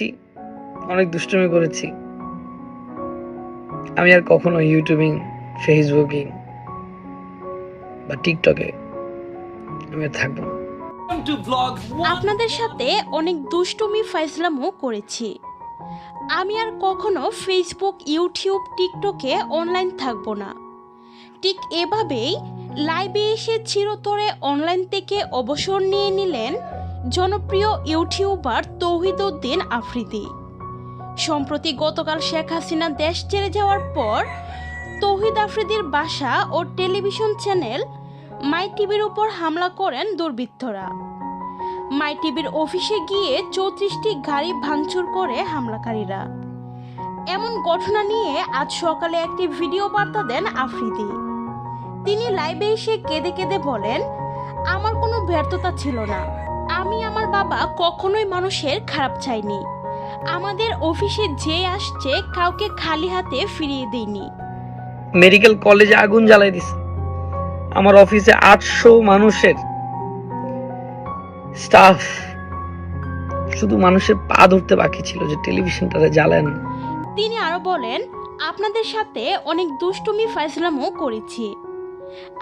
করেছি অনেক দুষ্টুমি করেছি। আমি আর কখনো ইউটিউবিং ফেসবুকিং বা টিকটকে আমি আর থাকব না. আপনাদের সাথে অনেক দুষ্টুমি ফাইজলামও করেছি। আমি আর কখনো ফেসবুক ইউটিউব টিকটকে অনলাইন থাকব না। ঠিক এভাবেই লাইভে এসে চিরতরে অনলাইন থেকে অবসর নিয়ে নিলেন জনপ্রিয় ইউটিউবার তৌহিদুদ্দিন আফ্রিদি। সম্প্রতি গতকাল শেখ হাসিনা দেশ ছেড়ে যাওয়ার পর, তৌহিদ আফ্রিদির বাসা ও টেলিভিশন চ্যানেল মাই টিভির উপর হামলা করেন দুর্বৃত্তরা। মাই টিভির অফিসে গিয়ে চৌত্রিশটি গাড়ি ভাঙচুর করে হামলাকারীরা। এমন ঘটনা নিয়ে আজ সকালে একটি ভিডিও বার্তা দেন আফ্রিদি। তিনি লাইভে এসে কেঁদে কেঁদে বলেন, আমার কোনো ব্যর্থতা ছিল না। আমি আমার বাবা কখনোই মানুষের খারাপ চাইনি। আমাদের অফিসে যে আসছে কাউকে খালি হাতে ফিরিয়ে দেইনি মেডিকেল কলেজে আগুন জ্বালাই দিছে। আমার অফিসে আটশো মানুষের স্টাফ শুধু মানুষের পা ধরতে বাকি ছিল যে টেলিভিশনটাতে জ্বালেন তিনি আরও বলেন আপনাদের সাথে অনেক দুষ্টুমি ফাইসলামও করেছি।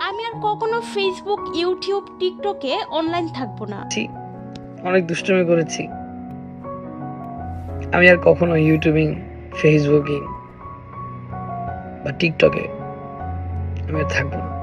আমি আর কখনো ফেসবুক ইউটিউব টিকটকে অনলাইন থাকব না। অনেক দুষ্টুমি করেছি। আমি আর কখনো ইউটিউবিং ফেসবুকিং বা টিকটকে আমি আর থাকব না।